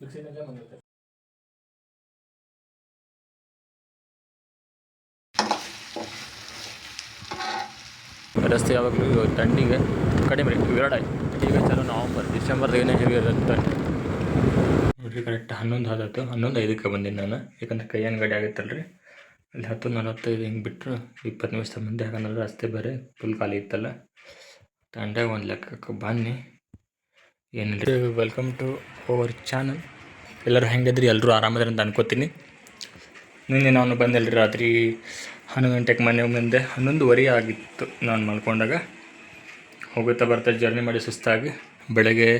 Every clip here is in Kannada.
ಮಿಕ್ಸಿನಲ್ಲೇ ಬಂದಿರುತ್ತೆ ರಸ್ತೆ ಯಾವಾಗಲೂ ಥಂಡಿಗೆ ಕಡಿಮೆ ರೀ ವಿರಾಡ ಈಗ ಚಲೋ ನವಂಬರ್ ಡಿಸೆಂಬರ್ದಾಗೇನೆ ಹೆವಿ ಇರುತ್ತೆ ನೋಡ್ರಿ ಕರೆಕ್ಟ್ ಹನ್ನೊಂದು ಆದತ್ತು ಹನ್ನೊಂದು ಐದಕ್ಕೆ ಬಂದೀನಿ ನಾನು. ಯಾಕಂದ್ರೆ ಕೈಯನ್ ಗಾಡಿ ಆಗುತ್ತಲ್ಲ ರೀ ಅಲ್ಲಿ ಹತ್ತು ನಲವತ್ತೈದು ಹಿಂಗೆ ಬಿಟ್ಟರು ಇಪ್ಪತ್ತು ನಿಮಿಷ ಮುಂದೆ ಯಾಕಂದ್ರೆ ರಸ್ತೆ ಬೇರೆ ಫುಲ್ ಖಾಲಿ ಇತ್ತಲ್ಲ. ತಂಡಾಗ ಒಂದು ಲೆಕ್ಕಕ್ಕೆ ಬನ್ನಿ ಏನಿಲ್ಲ. ವೆಲ್ಕಮ್ ಟು ಅವರ್ ಚಾನಲ್ ಎಲ್ಲರೂ ಹೆಂಗಿದ್ರಿ? ಎಲ್ಲರೂ ಆರಾಮದ್ರಿ ಅಂತ ಅನ್ಕೋತೀನಿ. ನಿನ್ನೆ ನಾನು ಬಂದಲ್ರಿ, ರಾತ್ರಿ ಹನ್ನೊಂದು ಗಂಟೆಗೆ ಮನೆ ಮುಂದೆ ಹನ್ನೊಂದುವರೆ ಆಗಿತ್ತು ನಾನು ಮಲ್ಕೊಂಡಾಗ. ಹೋಗುತ್ತಾ ಬರ್ತಾ ಜರ್ನಿ ಮಾಡಿ ಸುಸ್ತಾಗಿ ಬೆಳಗ್ಗೆ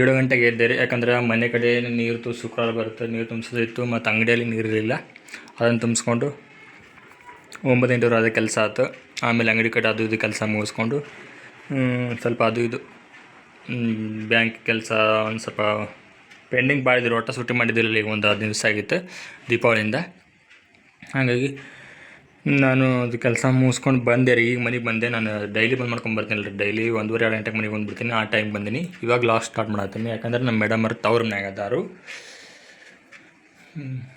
ಏಳು ಗಂಟೆಗೆ ಎದ್ದೆ ರೀ ಯಾಕಂದ್ರೆ ಮನೆ ಕಡೆ ನೀರು ತು ಶುಕ್ರವಾರ ಬರುತ್ತೆ, ನೀರು ತುಂಬಿಸೋದಿತ್ತು, ಮತ್ತು ಅಂಗಡಿಯಲ್ಲಿ ನೀರಿರಲಿಲ್ಲ ಅದನ್ನು ತುಂಬಿಸ್ಕೊಂಡು ಒಂಬತ್ತು ಎಂಟೂವರೆ ಅದೇ ಕೆಲಸ ಆಯ್ತು ಆಮೇಲೆ ಅಂಗಡಿ ಕಡೆ ಅದು ಇದು ಕೆಲಸ ಮುಗಿಸ್ಕೊಂಡು ಸ್ವಲ್ಪ ಅದು ಇದು ಬ್ಯಾಂಕ್ ಕೆಲಸ ಒಂದು ಸ್ವಲ್ಪ ಪೆಂಡಿಂಗ್ ಭಾಳ ಒಟ್ಟು ಸುಟ್ಟಿ ಮಾಡಿದ್ದಿಲ್ಲ ಈಗ ಒಂದು ಹದಿನೈದು ದಿವಸ ಆಗಿತ್ತು ದೀಪಾವಳಿಯಿಂದ. ಹಾಗಾಗಿ ನಾನು ಅದು ಕೆಲಸ ಮುಗಿಸ್ಕೊಂಡು ಬಂದೆ ರೀ. ಈಗ ಮನೆಗೆ ಬಂದೆ. ನಾನು ಡೈಲಿ ಬಂದು ಮಾಡ್ಕೊಂಡು ಬರ್ತೀನಿ ರೀ ಡೈಲಿ ಒಂದೂವರೆ ಎರಡು ಗಂಟೆಗೆ ಮನೆಗೆ ಬಂದುಬಿಡ್ತೀನಿ ಆ ಟೈಮ್ ಬಂದೀನಿ. ಇವಾಗ ಲಾಸ್ಟ್ ಸ್ಟಾರ್ಟ್ ಮಾಡತ್ತೀನಿ ಯಾಕಂದ್ರೆ ನಮ್ಮ ಮೇಡಮ್ ಅವ್ರು ತವ್ರ ಮನ್ಯಾಗ ಅದಾರು.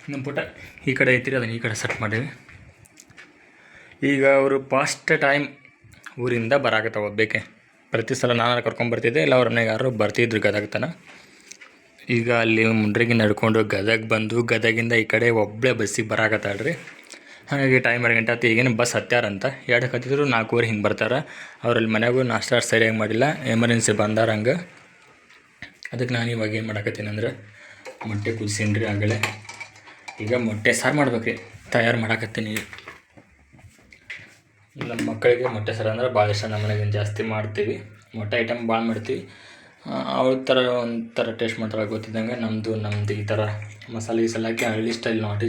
ನಮ್ಮ ಪುಟ ಈ ಕಡೆ ಐತಿರಿ. ಅದನ್ನು ಈ ಕಡೆ ಸೆಟ್ ಮಾಡೀವಿ. ಈಗ ಅವರು ಫಾಸ್ಟ್ ಟೈಮ್ ಊರಿಂದ ಬರಾಕತ್ತಾವ ಒಬ್ಬೇಕೆ. ಪ್ರತಿ ಸಲ ನಾನು ಕರ್ಕೊಂಬರ್ತಿದ್ದೆ ಇಲ್ಲ ಅವ್ರ ಮನೆಗೆ ಯಾರು ಬರ್ತಿದ್ರು ಗದಗ ತನ. ಈಗ ಅಲ್ಲಿ ಮುಂಡ್ರಿಗೆ ನಡ್ಕೊಂಡು ಗದಗ ಬಂದು ಗದಗಿಂದ ಈ ಕಡೆ ಒಬ್ಬಳೇ ಬಸ್ಸಿಗೆ ಬರಾಕತ್ತಾಳ್ರಿ ಹಾಗಾಗಿ ಟೈಮ್ ಎರಡು ಗಂಟೆ ಆಯ್ತು ಈಗೇನು ಬಸ್ ಹತ್ಯಾರಂತ ಎರಡು ಹತ್ತಿದ್ರು, ನಾಲ್ಕೂವರೆ ಹಿಂಗೆ ಬರ್ತಾರೆ. ಅವ್ರಲ್ಲಿ ಮನೆಗೂ ನಾಷ್ಟ ಸರಿಯಾಗಿ ಮಾಡಿಲ್ಲ ಎಮರ್ಜೆನ್ಸಿ ಬಂದಾರ ಹಂಗೆ. ಅದಕ್ಕೆ ನಾನು ಇವಾಗ ಏನು ಮಾಡಕತ್ತೀನಿ ಅಂದ್ರೆ, ಮೊಟ್ಟೆ ಕುದಿಸೀನಿ ರೀ ಆಗಲೇ. ಈಗ ಮೊಟ್ಟೆ ಸಾರು ಮಾಡ್ಬೇಕು ರೀ ತಯಾರು ಮಾಡಕತ್ತೀನಿ. ನಮ್ಮ ಮಕ್ಕಳಿಗೆ ಮೊಟ್ಟೆ ಸಾರು ಅಂದರೆ ಭಾಳ ಇಷ್ಟ. ನಮ್ಮ ಮನೆಗೆ ಜಾಸ್ತಿ ಮಾಡ್ತೀವಿ. ಮೊಟ್ಟೆ ಐಟಮ್ ಭಾಳ ಮಾಡ್ತೀವಿ. ಅವ್ರ ಥರ ಒಂಥರ ಟೇಸ್ಟ್ ಮಾಡ್ತಾರೆ ಗೊತ್ತಿದ್ದಂಗೆ. ನಮ್ಮದು ನಮ್ಮದು ಈ ಥರ ಮಸಾಲೆ ಗಿಸಾಲೆ ಹಾಕಿ ಹಳ್ಳಿ ಸ್ಟೈಲ್ ನಾಟಿ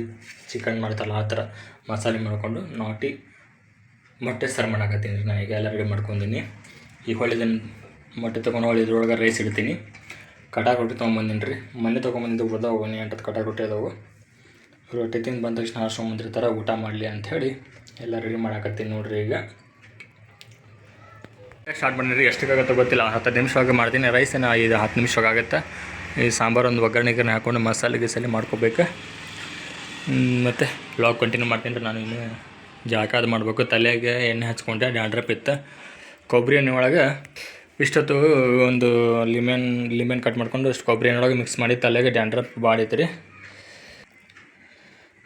ಚಿಕನ್ ಮಾಡ್ತಾರಲ್ಲ, ಆ ಥರ ಮಸಾಲೆ ಮಾಡಿಕೊಂಡು ನಾಟಿ ಮೊಟ್ಟೆ ಸಾರು ಮಾಡಾಕತ್ತೀನಿ ನಾನು ಈಗ ಎಲ್ಲ ರೆಡಿ ಮಾಡ್ಕೊಂಡಿನಿ. ಈ ಹೊಳಿದ ಮೊಟ್ಟೆ ತೊಗೊಂಡು ಹೊಳಿ ಇದ್ರೊಳಗೆ ರೈಸ್ ಇಡ್ತೀನಿ. ಕಟಾಕ್ ರೊಟ್ಟಿ ತೊಗೊಂಬಂದಿನಿ ರೀ. ಮೊನ್ನೆ ತೊಗೊಂಬಂದಿದ್ದು ಒಂದು ಎಂಟತ್ತು ಕಟಾಕ್ ರೊಟ್ಟಿ ಅದಾವು. ರೊಟ್ಟಿ ತಿಂದು ಬಂದ ತಕ್ಷಣ ಆಶ್ರಮ ಊಟ ಮಾಡಲಿ ಅಂಥೇಳಿ ಎಲ್ಲ ರೆಡಿ ಮಾಡಾಕತ್ತೀನಿ ನೋಡ್ರಿ ಈಗ. ಸ್ಟಾರ್ಟ್ ಮಾಡಿರಿ, ಎಷ್ಟಕ್ಕಾಗತ್ತೆ ಗೊತ್ತಿಲ್ಲ. ಹತ್ತು ನಿಮಿಷ ಒಳಗೆ ಮಾಡ್ತೀನಿ. ರೈಸ್ ಏನು ಐದು ಹತ್ತು ನಿಮಿಷ ಒಳಗೆ ಆಗುತ್ತೆ. ಈ ಸಾಂಬಾರು ಒಂದು ಒಗ್ಗರಣೆ ಗಿರಣೆ ಹಾಕ್ಕೊಂಡು ಮಸಾಲೆ ಗಿಸಾಲೆ ಮಾಡ್ಕೋಬೇಕು. ಮತ್ತು ಬ್ಲಾಗ್ ಕಂಟಿನ್ಯೂ ಮಾಡ್ತೀನಿ ರೀ ನಾನು ಇನ್ನು ಜಾಕ ಅದು ಮಾಡಬೇಕು. ತಲೆಗೆ ಎಣ್ಣೆ ಹಚ್ಕೊಂಡೆ ಡ್ಯಾಂಡ್ರಪ್ ಇತ್ತು. ಕೊಬ್ಬರಿ ಎಣ್ಣೆ ಒಳಗೆ ಇಷ್ಟೊತ್ತು ಒಂದು ಲಿಮೆನ್ ಲಿಮೆನ್ ಕಟ್ ಮಾಡ್ಕೊಂಡು ಇಷ್ಟು ಕೊಬ್ಬರಿ ಎಣ್ಣೆ ಒಳಗೆ ಮಿಕ್ಸ್ ಮಾಡಿ ತಲೆಗೆ ಡ್ಯಾಂಡ್ರಪ್ ಬಾಡಿತ್ರಿ ಐತೆ ರೀ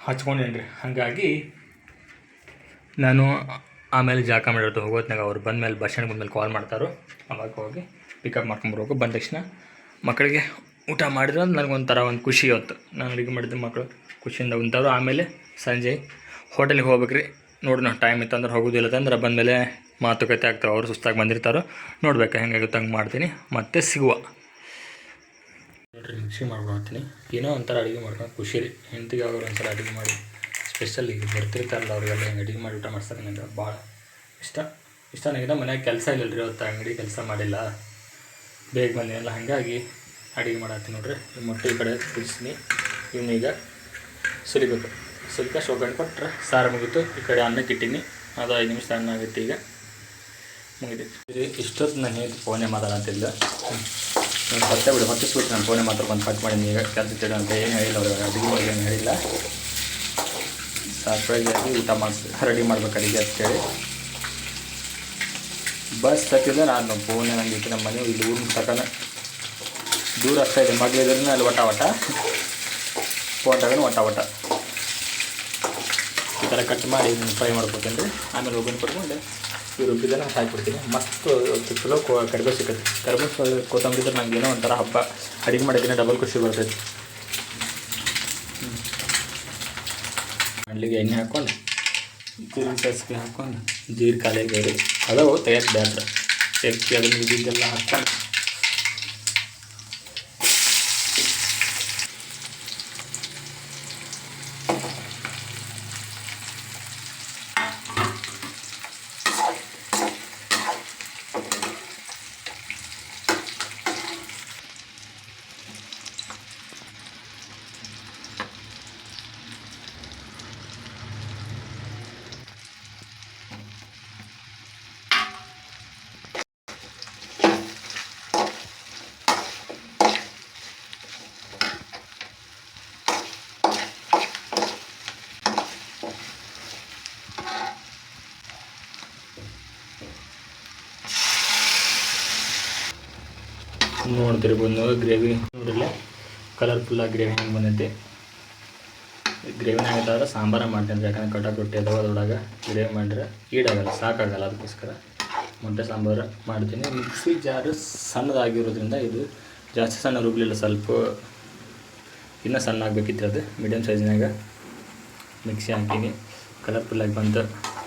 ಹಚ್ಕೊಂಡೇನಿ ರೀ ಹಾಗಾಗಿ ನಾನು ಆಮೇಲೆ ಜಾಕ ಮಾಡಿರೋದು ಹೋಗೋತ್ನಾಗ ಅವ್ರು ಬಂದಮೇಲೆ ಬಸ್ ಸ್ಟ್ಯಾಂಡ್ ಬಂದಮೇಲೆ ಕಾಲ್ ಮಾಡ್ತಾರೋ. ಅವಾಗ ಹೋಗಿ ಪಿಕಪ್ ಮಾಡ್ಕೊಂಬರ್ಬೇಕು ಬಂದ ತಕ್ಷಣ ಮಕ್ಕಳಿಗೆ ಊಟ ಮಾಡಿದ್ರೆ ನನಗೊಂಥರ ಒಂದು ಖುಷಿ ಹೊತ್ತು ನಾನು ಅಡುಗೆ ಮಾಡಿದ್ರೆ ಮಕ್ಕಳು ಖುಷಿಯಿಂದ ಉಂಟಾರು ಆಮೇಲೆ ಸಂಜೆ ಹೋಟೆಲಿಗೆ ಹೋಗ್ಬೇಕ್ರಿ. ನೋಡಿ ನಾವು ಟೈಮ್ ಇತ್ತು ಅಂದ್ರೆ ಹೋಗೋದಿಲ್ಲ ಅಂದ್ರೆ ಬಂದಮೇಲೆ ಮಾತುಕತೆ ಆಗ್ತಾವೆ. ಅವರು ಸುಸ್ತಾಗಿ ಬಂದಿರ್ತಾರೋ. ನೋಡ್ಬೇಕು ಹೆಂಗಾಗುತ್ತೆ ಹಂಗೆ ಮಾಡ್ತೀನಿ. ಮತ್ತೆ ಸಿಗುವ. ನೋಡ್ರಿ ಮಿಕ್ಸಿ ಮಾಡ್ಕೊಳ್ತೀನಿ ಏನೋ ಒಂಥರ ಅಡುಗೆ ಮಾಡ್ಕೊಂಡು ಖುಷಿ ರೀ. ಹೆಂಡತಿಗೆ ಅವ್ರು ಒಂಥರ ಅಡುಗೆ ಮಾಡಿ. ಸ್ಪೆಷಲ್ ಈಗ ಬರ್ತಿರ್ತಾರಲ್ಲ ಅವರಿಗೆಲ್ಲ ಹಿಂಗೆ ಅಡುಗೆ ಮಾಡಿ ಊಟ ಮಾಡ್ಸಕ್ಕೆ ನಂಗೆ ಭಾಳ ಇಷ್ಟ. ಇಷ್ಟ ನನಗಿಂತ ಮನ್ಯಾಗ ಕೆಲಸ ಇಲ್ಲ ರೀ ಅವತ್ತು, ಅಂಗಡಿ ಕೆಲಸ ಮಾಡಿಲ್ಲ. ಬೇಗ ಬಂದಿನಲ್ಲ ಹಾಗಾಗಿ ಅಡುಗೆ ಮಾಡತ್ತೀನಿ ನೋಡ್ರಿ. ಮೊಟ್ಟೆ ಈ ಕಡೆ ಕುದಿಸ್ನಿ ಈಗ ಸುಲಿಬೇಕು ಸುಲಿಕ ಶೋಗಣ್ ಕೊಟ್ಟರೆ ಸಾರು ಮುಗೀತು. ಈ ಕಡೆ ಅನ್ನಕ್ಕೆ ಇಟ್ಟೀನಿ. ಅದು ಐದು ನಿಮಿಷ ಅನ್ನ ಆಗುತ್ತೆ ಈಗ. ಮುಗಿದೈತಿ ಇಷ್ಟೊತ್ತು ನಾನು ಹೇಗೆ ಫೋನೇ ಮಾತಾಡಂತಿಲ್ಲ ನಾನು ಹೊತ್ತೆ ಬಿಡು ಹೊತ್ತಿಸ್ಬಿಟ್ಟು ನಾನು ಫೋನೇ ಮಾತಾಡ್ಕೊಂಡು ಕಟ್ ಮಾಡೀನಿ ಈಗ. ಕೆಲಸ ಅಂತ ಏನು ಹೇಳಿಲ್ಲ ಅವ್ರು. ಅಡುಗೆ ಏನು ಹೇಳಿಲ್ಲ. ಆಗಿ ಊಟ ಮಾಡಿಸಿ ರೆಡಿ ಮಾಡ್ಬೇಕು ಅಡುಗೆ ಅಂತೇಳಿ. ಬಸ್ ಹತ್ತಿದ್ರೆ ನಾನು ಫೋನೇ ನಂಗೆ ಇಟ್ಟು ನಮ್ಮ ಮನೆ, ಇಲ್ಲಿ ಊರಿನ ತಕನ ದೂರ ಆಗ್ತಾ ಇದೆ. ಮಗಳಿದ್ರೆ ಅಲ್ಲಿ ಒಟ ಒಟ ಫೋನ್ ತಗೊಂಡು ಒಟ ಒಟ ಈ ಥರ ಕಟ್ ಮಾಡಿ ಇದನ್ನು ಫ್ರೈ ಮಾಡ್ಕೊತೀನಿ ಆಮೇಲೆ ಒಗ್ಗರಣೆ ಕೊಟ್ಕೊಂಡು. ಈ ರುಬ್ಬಿದ್ದನ್ನು ಹಾಕಿಬಿಡ್ತೀನಿ ಮಸ್ತ್ ಚಲೋ ಕೊ ಕಡಿಮೆ ಸಿಗುತ್ತೆ ಕಡಿಮೆ ಕೊತ್ತಂಬರಿ ಇದ್ರೆ ನಂಗೆ ಏನೋ ಒಂಥರ ಹಬ್ಬ. ಅಡುಗೆ ಮಾಡಿದ್ದೀನಿ ಡಬಲ್ ಖುಷಿ ಬರ್ತೈತಿ. ಅಲ್ಲಿಗೆ ಎಣ್ಣೆ ಹಾಕ್ಕೊಂಡು ಜೀರಿಗೆ ಸಾಸಿವೆ ಹಾಕ್ಕೊಂಡು ಜೀರಿಗೆ ಕಾಲೇ ಬೇರೆ ಅದಾವು ತೆಗಿಯಕ್ಕೆ ಬ್ಯಾಡ್ರ ತೆಗ್ದು ಅದನ್ನ ಇದ್ದಿದ್ದೆಲ್ಲ ಹಾಕ್ಕೊಂಡು ನೋಡ್ತಿರ್ಬೋದು ಬಂದು ಗ್ರೇವಿ ನೋಡಿಲ್ಲ. ಕಲರ್ಫುಲ್ಲಾಗಿ ಗ್ರೇವಿ ಹೆಂಗೆ ಬಂದೈತಿ. ಗ್ರೇವಿನ ಆಗತ್ತಾದ್ರೆ ಸಾಂಬಾರ ಮಾಡ್ತೀನಿ ಯಾಕಂದ್ರೆ ಕಟಾಕ್ ರೊಟ್ಟಿ ಅದಾವ, ಅದ್ರೊಳಗೆ ಗ್ರೇವಿ ಮಾಡಿದ್ರೆ ಈಡಾಗಲ್ಲ, ಸಾಕಾಗಲ್ಲ ಅದಕ್ಕೋಸ್ಕರ. ಮೊಟ್ಟೆ ಸಾಂಬಾರು ಮಾಡ್ತೀನಿ. ಮಿಕ್ಸಿ ಜಾರು ಸಣ್ಣದಾಗಿರೋದ್ರಿಂದ ಇದು ಜಾಸ್ತಿ ಸಣ್ಣ ರುಬ್ಲಿಲ್ಲ, ಸ್ವಲ್ಪ ಇನ್ನೂ ಸಣ್ಣ ಆಗಬೇಕಿತ್ತು ಅದು. ಮೀಡಿಯಮ್ ಸೈಜ್ನಾಗ ಮಿಕ್ಸಿ ಹಾಕೀನಿ ಕಲರ್ಫುಲ್ಲಾಗಿ ಬಂತು.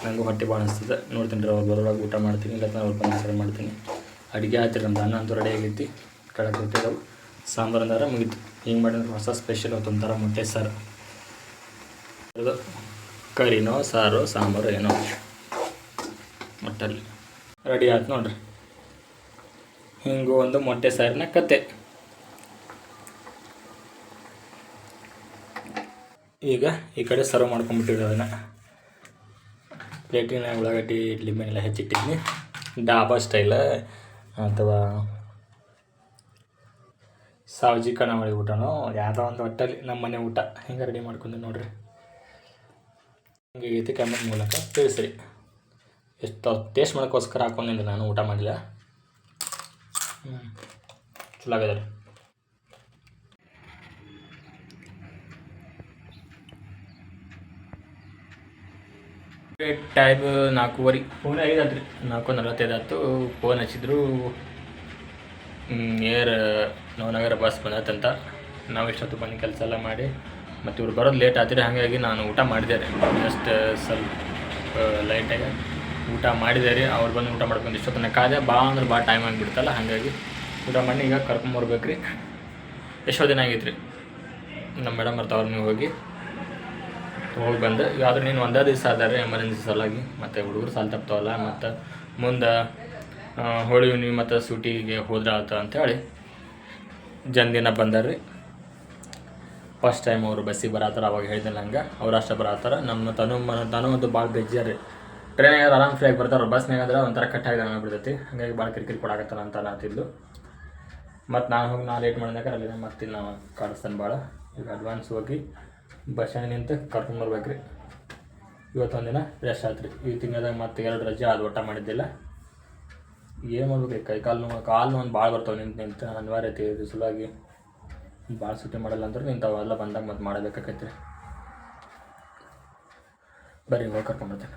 ನನಗೂ ಹೊಟ್ಟೆ ಭಾಳ ಅನಿಸ್ತದೆ. ನೋಡ್ತೀನಿ ರೀ, ಅವ್ರು ಬರೋವಾಗ ಊಟ ಮಾಡ್ತೀನಿ ಇಲ್ಲ ಅವ್ರು ಅವ್ರ ಬಂದು ಮಾಡ್ತೀನಿ. ಅಡುಗೆ ಆಯ್ತು ನಮ್ಮ ಅನ್ನ ಅಂತೂ ರೆಡಿ ಆಗೈತಿ. ರೊಟ್ಟಿ ಅದಾವು ಸಾಂಬಾರು ಅಂದ್ರೆ ಮುಗಿತು. ಹಿಂಗೆ ಮಾಡಿದ್ರೆ ಹೊಸ ಸ್ಪೆಷಲ್ ಒಂಥರ ಮೊಟ್ಟೆ ಸಾರು. ಕರಿನೋ, ಸಾರು, ಸಾಂಬಾರು ಏನೋ ಮೊಟ್ಟಲ್ಲಿ ರೆಡಿ ಆಯ್ತು ನೋಡ್ರಿ. ಹಿಂಗೂ ಒಂದು ಮೊಟ್ಟೆ ಸಾರಿನ ಕತೆ. ಈಗ ಈ ಕಡೆ ಸರ್ವ್ ಮಾಡ್ಕೊಂಡ್ಬಿಟ್ಟಿದ್ರು ಅದನ್ನು. ಪ್ಲೇಟಿನ ಉಳ್ಳಾಗಡ್ಡಿ, ಇಡ್ಲಿ ಮೇಲೆಲ್ಲ ಹೆಚ್ಚಿಟ್ಟಿದ್ದೀನಿ ಡಾಬಾ ಸ್ಟೈಲ ಅಥವಾ ಸಾವ್ಜಿ ಕಣ ಮಾಡಿ ಊಟನೋ, ಯಾವುದೋ ಒಂದು ಹೊಟ್ಟೆಲಿ ನಮ್ಮ ಮನೆ ಊಟ. ಹಿಂಗೆ ರೆಡಿ ಮಾಡ್ಕೊಂಡು ನೋಡ್ರಿ. ಹಿಂಗೆ ಐತೆ ಕ್ಯಾಮ್ರ ಮೂಲಕ ತಿಳಿಸ್ರಿ. ಎಷ್ಟು ಟೇಸ್ಟ್ ಮಾಡೋಕ್ಕೋಸ್ಕರ ಹಾಕೊಂಡಿದ್ದೆ ನಾನು ಊಟ ಮಾಡಿಲ್ಲ. ಹ್ಞೂ ಚಲೋ ಆಗ್ಯದ ರೀ. ಟೈಮ್ ನಾಲ್ಕೂವರೆ. ಫೋನ್ ಐದಾತ್ರಿ ನಾಲ್ಕು ನಲವತ್ತೈದು ಆಯ್ತು. ಫೋನ್ ಹಚ್ಚಿದ್ರು ಏರ್ ನವನಗರ ಬಸ್ ಬಂದತ್ತಂತ ನಾವು ಇಷ್ಟೊತ್ತು ಬಂದು ಕೆಲಸ ಎಲ್ಲ ಮಾಡಿ, ಮತ್ತು ಇವ್ರು ಬರೋದು ಲೇಟ್ ಆತಿರಿ ಹಾಗಾಗಿ ನಾನು ಊಟ ಮಾಡಿದೆ ರೀ. ಜಸ್ಟ್ ಸ್ವಲ್ಪ ಲೈಟಾಗಿ ಊಟ ಮಾಡಿದೆ ರೀ. ಅವ್ರು ಬಂದು ಊಟ ಮಾಡ್ಕೊಂಡು ಇಷ್ಟೊತ್ತನ ಕಾದೆ ಭಾಳ ಅಂದ್ರೆ ಭಾಳ ಟೈಮ್ ಆಗಿಬಿಡ್ತಲ್ಲ, ಹಾಗಾಗಿ ಊಟ ಮಾಡಿ ಈಗ ಕರ್ಕೊಂಬರ್ಬೇಕು ರೀ. ಎಷ್ಟೋ ದಿನ ಆಗೈತೆ ರೀ ನಮ್ಮ ಮೇಡಮ್ ಅವ್ರ ನೀವು ಹೋಗಿ ಹೋಗಿ ಬಂದೆ. ಆದ್ರೆ ನೀನು ಒಂದೇ ದಿವಸ ಅದಾರೆ ಎಮರ್ಜೆನ್ಸಿ ಸಲುವಾಗಿ. ಮತ್ತು ಹುಡುಗರು ಸಾಲ ತಪ್ತಾವಲ್ಲ, ಮತ್ತು ಮುಂದೆ ಹೋಳಿ ಹುಣ್ಣಿಮೆ ಮತ್ತು ಸೂಟಿಗೆ ಹೋದ್ರೆ ಆತ ಅಂತೇಳಿ ಜನ್ದಿನ ಬಂದಾರ್ರಿ. ಫಸ್ಟ್ ಟೈಮ್ ಅವರು ಬಸ್ಸಿಗೆ ಬರತ್ತಾರ, ಅವಾಗ ಹೇಳಿದ್ನಲ್ಲ ಹಂಗೆ. ಅವ್ರು ಅಷ್ಟೇ ಬರತ್ತಾರ. ನಮ್ಮ ತನು ಮನ ತನು ಒಂದು ಭಾಳ ಬೇಜಾರಿ ಟ್ರೈನಾಗ ಆರಾಮ್ ಫ್ರೀಯಾಗಿ ಬರ್ತಾರೆ ಬಸ್ನಾಗ ಆದ್ರೆ ಒಂಥರ ಕಟ್ ಆಗಿದಂಗೆ ಬಿಡ್ತೈತಿ. ಹಾಗಾಗಿ ಭಾಳ ಕಿರಿಕಿರಿ ಕೊಡಾಕತ್ತಲ್ಲ ಅಂತ ಅನ್ನತ್ತಿದ್ಲು ಮತ್ತು ನಾನು ಹೋಗಿ ನಾ ಲೇಟ್ ಮಾಡಿದಾಗ ಅಲ್ಲಿ ಮತ್ತೆ ನಾವು ಕಾಡಿಸ್ತಾನೆ ಭಾಳ ಈಗ ಅಡ್ವಾನ್ಸ್ ಹೋಗಿ ಬಸ್ ಸ್ಟ್ಯಾಂಡ್ ನಿಂತು ಕರ್ಕೊಂಡ್ಬರ್ಬೇಕು ರೀ ಇವತ್ತೊಂದು ದಿನ ರೆಸ್ಟ್ ಆಯ್ತು ರೀ ಈ ತಿಂಗಳದಾಗ ಮತ್ತೆ ಎರಡು ರಜೆ ಅದು ಊಟ ಮಾಡಿದ್ದಿಲ್ಲ. ಏನು ಮಾಡ್ಬೇಕು? ಕೈ ಕಾಲು ನೋವು ಕಾಲು ನೋವು ಭಾಳ ಬರ್ತಾವೆ ನಿಂತು ನಿಂತು ಅನಿವಾರ್ಯತೆ ಸಲುವಾಗಿ ಭಾಳ ಸುಟ್ಟಿ ಮಾಡಲ್ಲ ಅಂದ್ರೆ ನಿಂತಾವೆಲ್ಲ ಬಂದಾಗ ಮತ್ತೆ ಮಾಡಬೇಕಾಕೈತಿ ರೀ ಬರ್ರಿ, ಹೋಗಿ ಕರ್ಕೊಂಬರ್ತೇನೆ.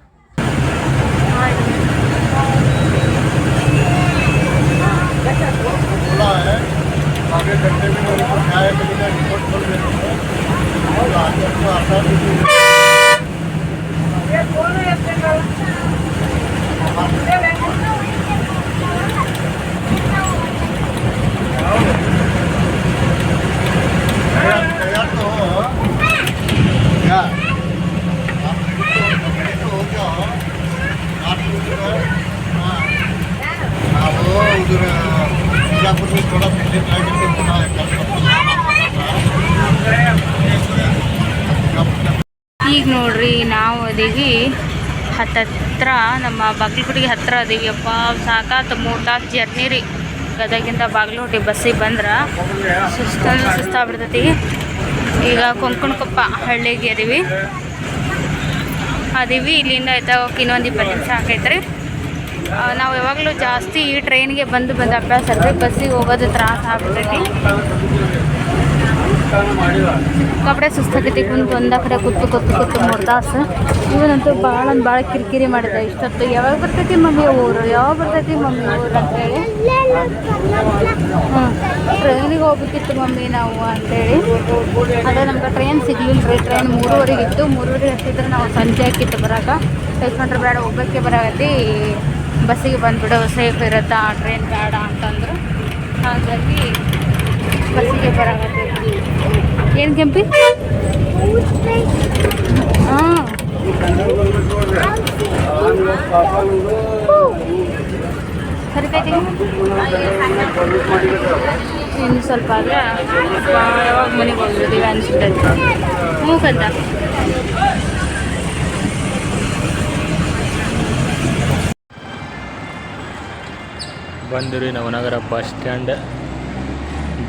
बोला ಈಗ ನೋಡ್ರಿ ನಾವು ಅದೀವಿ ಹತ್ತತ್ರ, ನಮ್ಮ ಬಾಗಲಕೋಟೆಗೆ ಹತ್ರ ಅದೀವಿ ಅಪ್ಪ, ಸಾಕಾತ ಮೂರು ತಾಸು ಜರ್ನಿ ರೀ. ಗದಗಿಂದ ಬಾಗಲಕೋಟೆ ಬಸ್ಸಿಗೆ ಬಂದ್ರೆ ಸುಸ್ತಂದ್ರೆ ಸುಸ್ತಾಗ್ಬಿಡ್ತೈತಿ. ಈಗ ಕೊಂಕಣಕೊಪ್ಪ, ಹಳ್ಳಿಗೆ ಅದೀವಿ. ಅದೀವಿ, ಇಲ್ಲಿಂದ ಆಯ್ತಾ ಇನ್ನೊಂದು ಇಪ್ಪತ್ತು ನಿಮಿಷ ಹಾಕೈತ್ರಿ ನಾವು ಯಾವಾಗಲೂ ಜಾಸ್ತಿ ಈ ಟ್ರೈನ್ಗೆ ಬಂದು ಬಂದು ಅಭ್ಯಾಸ ರೀ ಬಸ್ಸಿಗೆ ಹೋಗೋದು ತ್ರಾಸ ಆಗ್ಬಿಟ್ಟೈತಿ ಕಪಡೆ ಸುಸ್ತಾಗೈತಿ ಕುಂತು ಒಂದ ಕಡೆ ಕುತ್ತು ಕೂತು ಕೂತು ಮೂರು ತಾಸು ಇವನಂತೂ ಭಾಳ ಒಂದು ಭಾಳ ಕಿರಿಕಿರಿ ಮಾಡಿದೆ ಇಷ್ಟೊತ್ತು. ಯಾವಾಗ ಬರ್ತೈತಿ ಮಮ್ಮಿ ಊರು? ಯಾವಾಗ ಬರ್ತೈತಿ ಮಮ್ಮಿ ಊರು ಅಂತೇಳಿ ಹ್ಞೂ ಟ್ರೈನಿಗೆ ಹೋಗ್ಬೇಕಿತ್ತು ಮಮ್ಮಿ ನಾವು ಅಂತೇಳಿ ಅದೇ ನಮ್ಗೆ ಟ್ರೈನ್ ಸಿಗ್ಲಿಲ್ಲ ರೀ. ಟ್ರೈನ್ ಮೂರುವರೆಗೆ ಇತ್ತು. ಮೂರುವರೆಗೆ ಹತ್ತಿದ್ರೆ ನಾವು ಸಂಜೆ ಹಾಕಿತ್ತು ಬರಾಕ ತೆಗೆಸ್ಕೊಂಡ್ರೆ ಬೇಡ ಹೋಗ್ಬೇಕೆ ಬರಾಗತ್ತಿ. ಬಸ್ಸಿಗೆ ಬಂದುಬಿಡು. ಸೇಫ್ ಇರುತ್ತಾ? ಟ್ರೈನ್ ಬೇಡ ಅಂತಂದ್ರು. ಹಾಗಾಗಿ ಬಸ್ಸಿಗೆ ಬರಾಕತ್ತೈತಿ ಏನು ಕೆಂಪಿ? ಹಾಂ. ಇನ್ನು ಸ್ವಲ್ಪ ಆದರೆ ಯಾವಾಗ ಮನೆಗೆ ಹೋಗ್ಬಿಡ್ತೀವಿ ಅನಿಸುತ್ತೆ. ಹ್ಞೂ, ಕಂದ. ಬಂದು ರೀ ನವನಗರ ಬಸ್ ಸ್ಟ್ಯಾಂಡ್.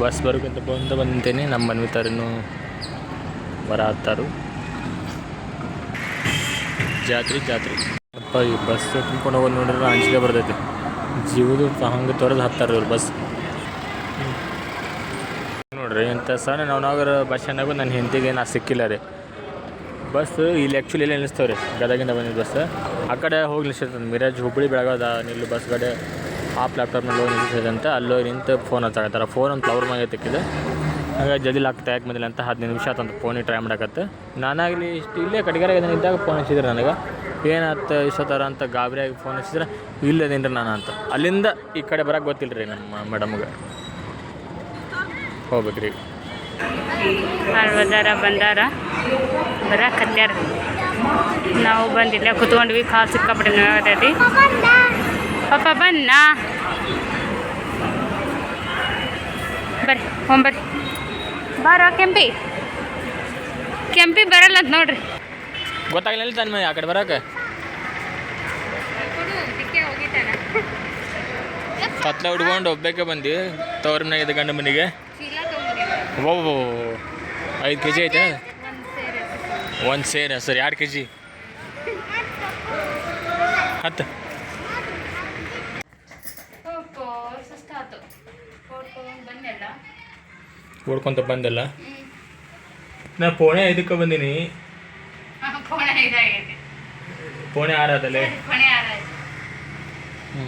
ಬಸ್ ಬರೋಕ್ಕಿಂತ ಬಂದು ಬಂದಿದ್ದೇನೆ ನಮ್ಮ ಮನೆ ತರನು ಬರ ಹತ್ತಾರು ಜಾತ್ರೆ ಜಾತ್ರೆ. ಅಪ್ಪ, ಈ ಬಸ್ ತುಂಬ್ಕೊಂಡು ಹೋಗೋದು ನೋಡಿದ್ರೆ ಅಂಜಿಕೆ ಬರ್ತೈತಿ. ಜೀವದು ಹಂಗೆ ತೊರೆದು ಹತ್ತಾರ ಇವ್ರು ಬಸ್. ನೋಡ್ರಿ ಎಂಥ ಸಣ್ಣ ನವನಗರ ಬಸ್ ಸ್ಟ್ಯಾಂಡಾಗೂ ನನ್ನ ಹೆಂಡತಿಗೆ ನಾ ಸಿಕ್ಕಿಲ್ಲ ರೀ. ಬಸ್ ಇಲ್ಲಿ ಆ್ಯಕ್ಚುಲಿ ಇಲ್ಲಿ ನಿಲ್ಲಿಸ್ತೇವೆ ರೀ ಗದಗಿಂದ ಬಂದಿದ್ದು ಬಸ್. ಆ ಕಡೆ ಹೋಗಿ ನಿಲ್ಸಿರ್ತದೆ ಮಿರಾಜ್ ಹುಬ್ಬಳ್ಳಿ ಬೆಳಗಾದ ನಿಲ್ಲು ಬಸ್ ಕಡೆ ಆ ಪ್ಲ್ಯಾಟ್ಫಾರ್ಮ್ನಲ್ಲಿ ಹೋಗಿ ನಿಲ್ಲಿಸಿದಂತೆ ಅಂತ ಅಲ್ಲೋಗಿ ನಿಂತು ಫೋನ್ ಹಚ್ಚಾಕತ್ತಾರ ಫೋನ್ ಒಂದು ಫ್ಲವರ್ ಮ್ಯಾಗೆ ತೆಕ್ಕಿದೆ. ಹಾಗಾಗಿ ಜಲ್ದಿ ಲಾಕ್ ಟ್ಯಾಕ್ ಬಂದಿಲ್ಲ ಅಂತ ಹದಿನೈದು ನಿಮಿಷ ಆತಂತ ಫೋನಿಗೆ ಟ್ರೈ ಮಾಡಕತ್ತೆ. ನಾನಾಗಲಿ ಇಷ್ಟು ಇಲ್ಲೇ ಕಡೆಗಾರ ಇದ್ದಾಗ ಫೋನ್ ಹಚ್ಚಿದ್ರು ನನಗೆ. ಏನಾಯ್ತು ಇಷ್ಟೊತ್ತರ ಅಂತ ಗಾಬರಿಯಾಗಿ ಫೋನ್ ಹಚ್ಚಿದ್ರೆ ಇಲ್ಲದೇನ್ರಿ ನಾನು ಅಂತ. ಅಲ್ಲಿಂದ ಈ ಕಡೆ ಬರೋಕೆ ಗೊತ್ತಿಲ್ಲ ರೀ ನಮ್ಮ ಮೇಡಮ್ಗೆ ಹೋಗ್ಬೇಕ್ರಿ. ಬಂದಾರ ಬಂದಾರ. ಕಲ್ಯಾರ ನಾವು ಬಂದಿಲ್ಲ ಕುತ್ಕೊಂಡ್ವಿ, ಕಾಲು ಸಿಕ್ಕಾಪಟ್ಟೆ ನೋವಾಗತೈತಿ ಪಾಪ, ಬನ್ನ. ಬರ್ರಿ ಹೋಗ್ಬರ್ರಿ ಬಾರ ಕೆಂಪಿ. ಕೆಂಪಿ ಬರಲ್ಲ ಅಂತ ನೋಡ್ರಿ. ಗೊತ್ತಾಗಲಿಲ್ಲ ತಾನೆ ಆ ಕಡೆ ಬರೋಕೆ. ಕತ್ಲ ಹುಡ್ಕೊಂಡು ಒಬ್ಬಕ್ಕೆ ಬಂದು ತವ್ರ ಮನೆಗೆ ಗಂಡ ಮನೆಗೆ. ಓ ಐದು ಕೆ ಜಿ ಐತೆ. ಒಂದು ಸೇರು, ಸರ್, ಎರಡು ಕೆ ಜಿ ಹತ್ತು. ಓಡ್ಕೊಂತ ಬಂದಲ್ಲ. ನಾ ಪೋಣೆ ಐದಕ್ಕೆ ಬಂದೀನಿ. ಪೋಣೆ ಆರಾದಲ್ಲೇ ಹ್ಞೂ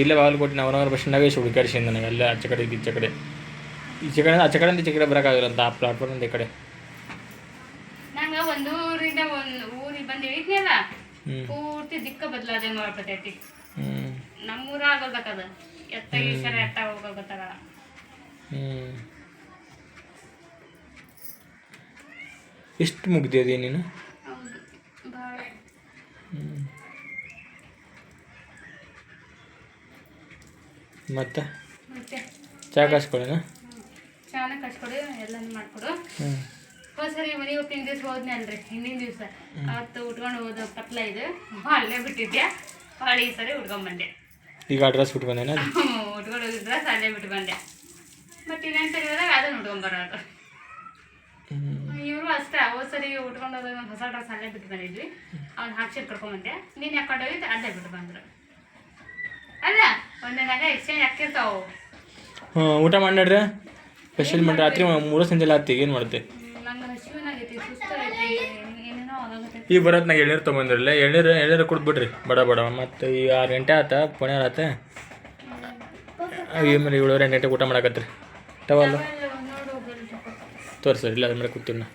ಇಲ್ಲೇ ಬಾಗಲಕೋಟೆ ನವನಗರ ಬಸ್ ನಾಗೇಶ್ ಹುಡುಕಾಡಿಸಿಂದ ನನಗೆ ಅಲ್ಲೇ ಆಚೆ ಕಡೆ ಇದು ಈಚೆ ಕಡೆ ಈಚೆ ಕಡೆ ಆಚೆ ಕಡೆ ಈಚೆ ಕಡೆ ಬರೋಕ್ಕಾಗಿಲ್ಲ ಅಂತ ಆ ಪ್ಲಾಟ್ಫಾರ್ಮ್ ಈ ಕಡೆ. ನಂಗ ಒಂದು ಊರಿಂದ ಒಂದು ಊರಿಗೆ ಬಂದಿವಿದ್ನಲ್ಲ ಹ್ಞೂ ಪೂರ್ತಿ ದಿಕ್ಕ ಬದಲಾದಂಗೆ ಮಾಡ್ಬಿಟ್ಟೈತಿ ಹ್ಞೂ ನಮ್ಮೂರ ಎತ್ತ ಎತ್ತ ಹೋಗೋ ಗೊತ್ತಾಗಲ್ಲ ಹ್ಞೂ ಎಷ್ಟು ಮುಗ್ದಿದೆ ನೀನು? ಮತ್ತೆ? ಚಾ ಕಾಸ್ಕೊಳ್ಳ ಚಾನ ಕಟ್ಕೊಡು ಎಲ್ಲಾನು ಮಾಡ್ಕೊಡು. ಹೋದ್ ಸರಿ ಮನೆಗೆ ಹೋಗ್ತೀನಿ ದಿವ್ಸ ಹೋದ್ನೆ ಅಲ್ರಿ ಹಿಂದಿನ ದಿವಸ. ಅವತ್ತು ಉಟ್ಕೊಂಡು ಹೋದ ಪತ್ಲ ಇದು. ಅಲ್ಲೇ ಬಿಟ್ಟಿದ್ದೆ ಹೊಳಿ ಈ ಸರಿ ಉಟ್ಕೊಂಡ್ ಬಂದೆ. ಈಗ ಅಡ್ರೆಸ್ ಅದು? ಉಟ್ಕೊಂಡು ಹೋಗಿದ್ರ ಅಲ್ಲೇ ಬಿಟ್ಟು ಬಂದೆ ಮತ್ತೆ ಇನ್ನೇನು ತೆಗೆದಾಗ ಅದನ್ನ ಉಟ್ಕೊಂಡ್ ಬರೋದು. ಇವರು ಅಷ್ಟೇ ಹೋದ ಸರಿ ಉಟ್ಕೊಂಡು ಹೋದಾಗ ಒಂದು ಹೊಸ ಡ್ರೆಸ್ ಅಲ್ಲೇ ಬಿಟ್ಟು ಬಂದಿದ್ವಿ ಅವ್ನು ಹಾಕ್ಸಿಟ್ ಕರ್ಕೊಂಡ್ ಬಂದೆ ನೀನು ಹಾಕೊಂಡು ಅಲ್ಲೇ ಬಿಟ್ಟು ಬಂದ್ರು. ಅಲ್ಲ ಒಂದೊಂದಾಗ ಎಕ್ಸ್ಚೇಂಜ್ ಹಾಕಿರ್ತಾವು. ಹ್ಞೂ ಊಟ ಮಾಡಿಡ್ರಿ ಸ್ಪೆಷಲ್ ಮಾಡಿ ರಾತ್ರಿ ಮೂರು ಸಂಜೆ ಆತಿ ಏನು ಮಾಡುತ್ತೆ ಈಗ ಬರತ್ ನಾ ಎಳ್ನೀರು ತೊಗೊಂಡಿರಲ್ಲ ಎಳ್ನೀರು ಎಳ್ನೀರು ಕುಡ್ದ್ಬಿಡ್ರಿ ಬಡ ಬಡ. ಮತ್ತು ಈ ಆರು ಗಂಟೆ ಆತ ಪುಣೆ ಆತ. ಈ ಮೇಲೆ ಏಳುವರೆ ಎಂಟು ಗಂಟೆ ಊಟ ಮಾಡಕತ್ರಿ. ಬಿಲ್ ತೋರಿಸಿ ಇಲ್ಲ ಅದ್ರ ಮೇಲೆ ಕೂತೀನಿ.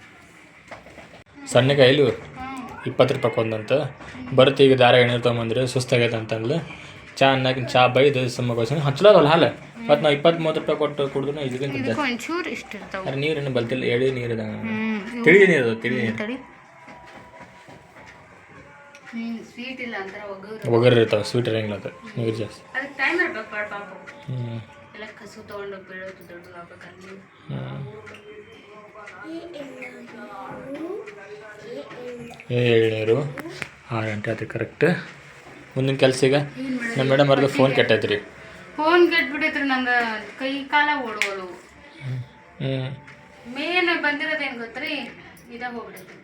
ಸಣ್ಣ ಕಾಯಿಲು ಇಪ್ಪತ್ತು ರೂಪಾಯಿ ಕೊಂದಂತ. ಬರುತ್ತೆ ಈಗ ದಾರ ಎಣ್ಣೆ ತೊಗೊಂಬಂದ್ರೆ ಸುಸ್ತಾಗೈತೆ ಅಂತಂದ್ಲು. ಚಾ ಅನ್ನಕ್ಕೆ ಚಾ ಬೈದು ಸುಮ್ಮ ಕೊಯ್ಸು ಹಚ್ಚಲೋದಲ್ಲ ಹಾಲು? ಮತ್ತು ನಾವು ಇಪ್ಪತ್ತು ಮೂವತ್ತು ರೂಪಾಯಿ ಕೊಟ್ಟು ಕುಡಿದ್ರು ಇದಕ್ಕಿಂತ ಅದ್ರ ನೀರೇನು ಬಲ್ತಿಲ್ಲ ಎಳಿ ನೀರು ತಿಳಿ ನೀರು ಅದು ತಿಳಿ ನೀರು. ಒಗರು ಇರ್ತಾವೆ ಸ್ವೀಟ್ ಇರಂಗಿಲ್ಲ ಅದು ನೀರು ಜಾಸ್ತಿ. ಹ್ಞೂ ಎಲ್ಲ ಕಸು ತಗೊಂಡು ಬೀಳೋದು ದೊಡ್ಡ ಆಗ್ಬೇಕಲ್ಲಿ ಏಳ್ನೀರು ಆರು ಗಂಟೆ ಆಯ್ತು ಕರೆಕ್ಟ್ ಮುಂದಿನ ಕೆಲಸ ಈಗ? ನಮ್ಮ ಮೇಡಮ್ ಅವ್ರದ್ದು ಫೋನ್ ಕೆಟ್ಟೈತೆ ರೀ ಫೋನ್ ಕೆಟ್ಬಿಟ್ಟೈತ್ರಿ ನಂಗೆ ಕೈ ಕಾಲ ಓಡೋದು ಮೇನ್ ಬಂದಿರೋದೇನು ಗೊತ್ತ್ರಿ? ಇದ ಹೋಗ್ಬಿಟ್ಟೈತಿ.